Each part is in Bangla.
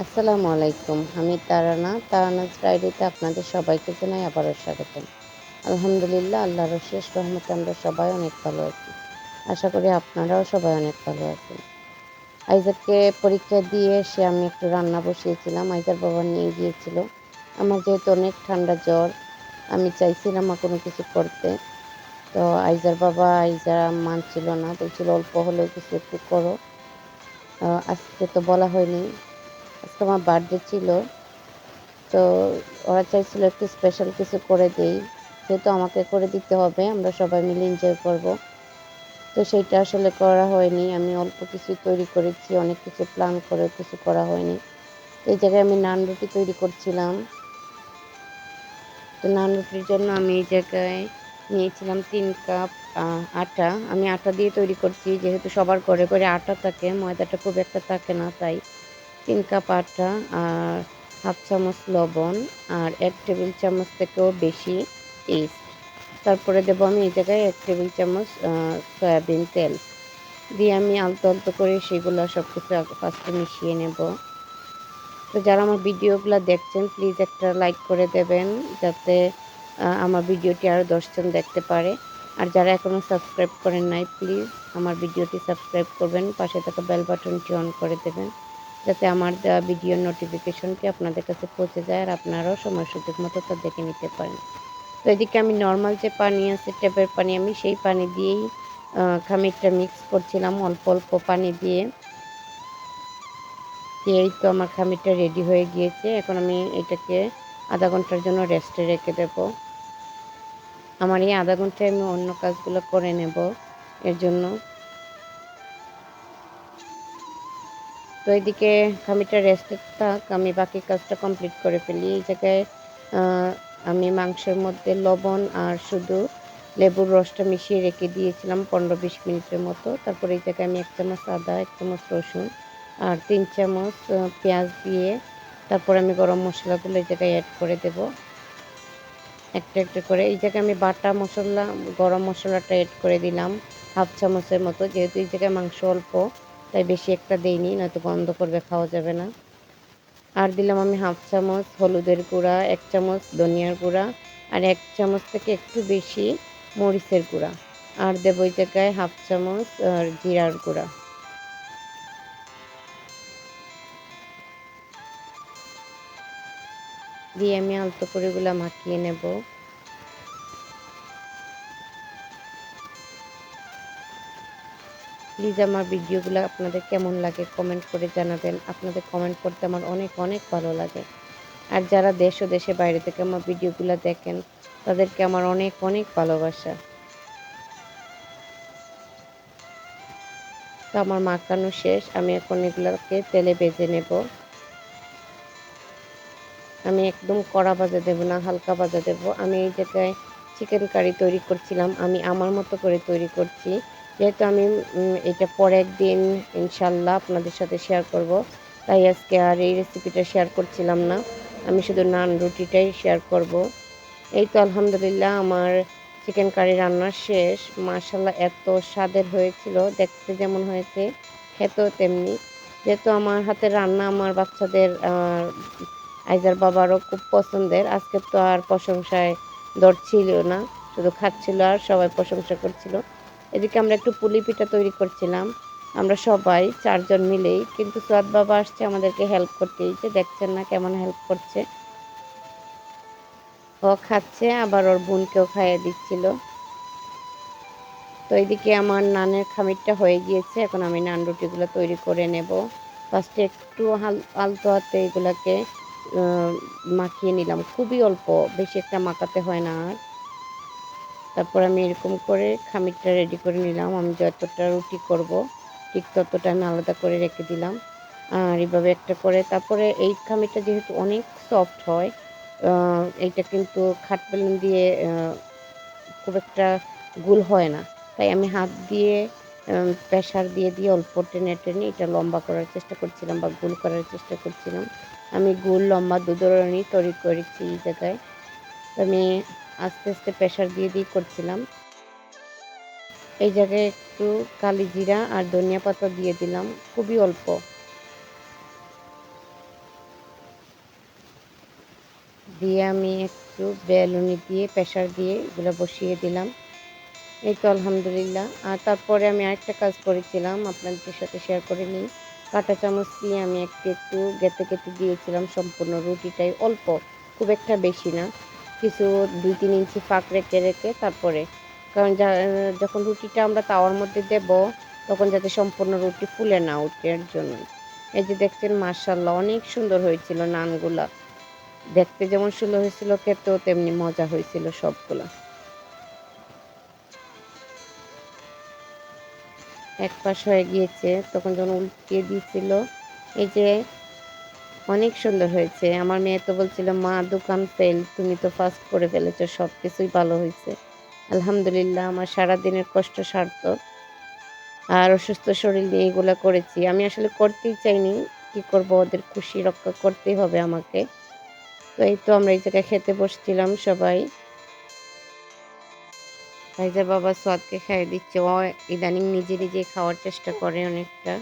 আসসালামু আলাইকুম, আমি তারানা। তারানাজ ডায়েরিতে আপনাদের সবাইকে জানাই আবারও স্বাগতম। আলহামদুলিল্লাহ, আল্লাহর শেষ রহমতে আমরা সবাই অনেক ভালো আছি। আশা করি আপনারাও সবাই অনেক ভালো আছেন। আইজারকে পরীক্ষা দিয়ে এসে আমি একটু রান্না বসিয়েছিলাম। আইজার বাবা নিয়ে গিয়েছিল। আমার যেহেতু অনেক ঠান্ডা জ্বর, আমি চাইছিলাম না কোনো কিছু করতে। তো আইজার বাবা আইজা মানছিল না বলছিল অল্প হলেও কিছু একটু করো। আজকে তো বলা হয়নি। আজকে আমার বার্থডে ছিল, তো ওরা চাইছিল একটু স্পেশাল কিছু করে দেই, যেহেতু আমাকে করে দিতে হবে, আমরা সবাই মিলে এনজয় করব। তো সেইটা আসলে করা হয়নি, আমি অল্প কিছু তৈরি করেছি, অনেক কিছু প্ল্যান করে কিছু করা হয়নি। তো এই জায়গায় আমি নান রুটি তৈরি করছিলাম। তো নান রুটির জন্য আমি এই জায়গায় নিয়েছিলাম তিন কাপ আটা। আমি আটা দিয়ে তৈরি করছি, যেহেতু সবার ঘরে ঘরে আটা থাকে, ময়দাটা খুব একটা থাকে না, তাই তিন কাপ আটা আর হাফ চামচ লবণ আর এক টেবিল চামচ থেকেও বেশি ইস্ট তারপরে দেবো আমি এই জায়গায় এক টেবিল চামচ সয়াবিন তেল। দিয়ে আমি আলতো আলতো করে সেগুলো সব কিছু ফার্স্টে মিশিয়ে নেব। তো যারা আমার ভিডিওগুলো দেখছেন প্লিজ একটা লাইক করে দেবেন যাতে আমার ভিডিওটি আরও দশজন দেখতে পারে। আর যারা এখনও সাবস্ক্রাইব করেন নাই প্লিজ আমার ভিডিওটি সাবস্ক্রাইব করবেন, পাশে থাকা বেল বাটনটি অন করে দেবেন। যাতে আমার দেওয়া ভিডিওর নোটিফিকেশনটি আপনাদের কাছে পৌঁছে যায় আর আপনারাও সময় সুযোগ মতো তা দেখে নিতে পারেন। তো এদিকে আমি নর্মাল যে পানি আছে ট্যাপের পানি, আমি সেই পানি দিয়েই খামিরটা মিক্স করছিলাম। অল্প অল্প পানি দিয়ে। এই তো আমার খামিরটা রেডি হয়ে গিয়েছে। এখন আমি এটাকে আধা ঘণ্টার জন্য রেস্টে রেখে দেব। আমার এই আধা ঘন্টায় আমি অন্য কাজগুলো করে নেব। এর জন্য তো এদিকে খামিটা রেস্টে থাক, আমি বাকি কাজটা কমপ্লিট করে ফেলি। এই জায়গায় আমি মাংসের মধ্যে লবণ আর শুধু লেবুর রসটা মিশিয়ে রেখে দিয়েছিলাম পনেরো বিশ মিনিটের মতো। তারপরে এই জায়গায় আমি এক চামচ আদা, এক চামচ রসুন আর তিন চামচ পেঁয়াজ দিয়ে তারপর আমি গরম মশলাগুলো এই জায়গায় অ্যাড করে দেব। একটা একটা করে। এই জায়গায় আমি বাটা মশলা, গরম মশলাটা অ্যাড করে দিলাম, হাফ চামচের মতো। যেহেতু এই জায়গায় মাংস অল্প তাই বেশি একটা দেইনি, নয়তো গন্ধ করবে, খাওয়া যাবে না। আর দিলাম আমি হাফ চামচ হলুদের গুঁড়া, এক চামচ ধনিয়ার গুঁড়া, আর এক চামচ থেকে একটু বেশি মরিচের গুঁড়া। আর দেবো ওই জায়গায় হাফ চামচ আর জিরার গুঁড়া। দিয়ে আমি আলতো করে মাখিয়ে নেব। প্লিজ আমার ভিডিওগুলো আপনাদের কেমন লাগে কমেন্ট করে জানাবেন। আপনাদের কমেন্ট করতে আমার অনেক অনেক ভালো লাগে। আর যারা দেশ ও দেশের বাইরে থেকে আমার ভিডিওগুলো দেখেন, তাদেরকে আমার অনেক অনেক ভালোবাসা। তো আমার মাখানো শেষ। আমি এখন এগুলোকে তেলে ভেজে নেব। আমি একদম কড়া ভাজা দেব না, হালকা ভাজা দেব। আমি এই জায়গায় চিকেন কারি তৈরি করছিলাম। আমি আমার মতো করে তৈরি করছি। যেহেতু আমি এটা পরের দিন ইনশাল্লাহ আপনাদের সাথে শেয়ার করব। তাই আজকে আর এই রেসিপিটা শেয়ার করছিলাম না। আমি শুধু নান রুটিটাই শেয়ার করব। এই তো আলহামদুলিল্লাহ আমার চিকেন কারি রান্না শেষ। মাশাল্লাহ এত স্বাদের হয়েছিল। দেখতে যেমন হয়েছে, খেতেও তেমনি। যেহেতু আমার হাতের রান্না আমার বাচ্চাদের আইজার বাবারও খুব পছন্দের। আজকে তো আর প্রশংসায় দর ছিল না। শুধু খাচ্ছিল আর সবাই প্রশংসা করছিল। এদিকে আমরা একটু পুলি পিঠা তৈরি করছিলাম। আমরা সবাই চারজন মিলেই, কিন্তু সোয়াদ বাবা আসছে আমাদেরকে হেল্প করতে। এই যে দেখছেন না কেমন হেল্প করছে। ও খাচ্ছে, আবার ওর বোনকেও খাইয়ে দিচ্ছিল। তো এইদিকে আমার নানের খামিরটা হয়ে গিয়েছে। এখন আমি নান রুটিগুলো তৈরি করে নেব। ফার্স্টে একটু হাল, আলতো হাতে এগুলাকে মাখিয়ে নিলাম। খুবই অল্প, বেশি একটা মাখাতে হয় না আর। তারপর আমি এরকম করে খামিরটা রেডি করে নিলাম। আমি যতটা রুটি করব, ঠিক ততটা আমি আলাদা করে রেখে দিলাম। আর এইভাবে একটা করে, তারপরে এই খামিরটা যেহেতু অনেক সফট হয় এইটা কিন্তু খাট বেলুন দিয়ে খুব একটা গুল হয় না। তাই আমি হাত দিয়ে প্রেশার দিয়ে দিয়ে অল্প টেনে টেনে এটা লম্বা করার চেষ্টা করছিলাম বা গোল করার চেষ্টা করছিলাম। আমি গোল লম্বা দু ধরনেরই তৈরি করেছি এই জায়গায়। আমি আস্তে আস্তে প্রেশার দিয়ে দিয়ে করছিলাম। এই জায়গায় একটু কালি জিরা আর ধনিয়া পাতা দিয়ে দিলাম, খুবই অল্প। দিয়ে আমি একটু বেলুনি দিয়ে প্রেশার দিয়ে এগুলো বসিয়ে দিলাম। এই তো আলহামদুলিল্লাহ। আর তারপরে আমি আরেকটা কাজ করেছিলাম, আপনাদের সাথে শেয়ার করে নিই। কাঁটা চামচ দিয়ে আমি একটু একটু গেঁথে গেঁথে দিয়েছিলাম সম্পূর্ণ রুটিটাই, অল্প, খুব একটা বেশি না। কিছু দুই তিন ইঞ্চি ফাঁক রেখে রেখে তারপরে, কারণ যখন রুটিটা আমরা তাওয়ার মধ্যে দেব, তখন যাতে সম্পূর্ণ রুটি ফুলে না উঠে এর জন্য এই যে দেখছেন মার্শাল্লাহ অনেক সুন্দর হয়েছিল নানগুলা। দেখতে যেমন সুন্দর হয়েছিল, খেতেও তেমনি মজা হয়েছিল সবগুলা। এক পাশ হয়ে গিয়েছে, তখন যখন উল্টিয়ে দিয়েছিল, এই যে অনেক সুন্দর হয়েছে। আমার মেয়ে তো বলছিল, মা, দোকান ফেল তুমি তো ফার্স্ট করে ফেলেছো সব কিছুই ভালো হয়েছে। আলহামদুলিল্লাহ, আমার সারা দিনের কষ্ট সার্থক। আর অসুস্থ শরীর নিয়ে এগুলো করেছি। আমি আসলে করতেই চাইনি, কি করব, ওদের খুশি রক্ষা করতেই হবে আমাকে। তো এই তো আমরা এই জায়গায় খেতে বসছিলাম সবাই। ভাইজা বাবা সোয়াদকে খাইয়ে দিচ্ছে। ও ইদানিং নিজে নিজে খাওয়ার চেষ্টা করে অনেকটা।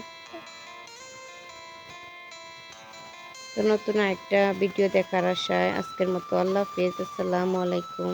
তো নতুন একটা ভিডিও দেখার আশায় আজকের মতো আল্লাহ হাফিজ আসসালামু আলাইকুম।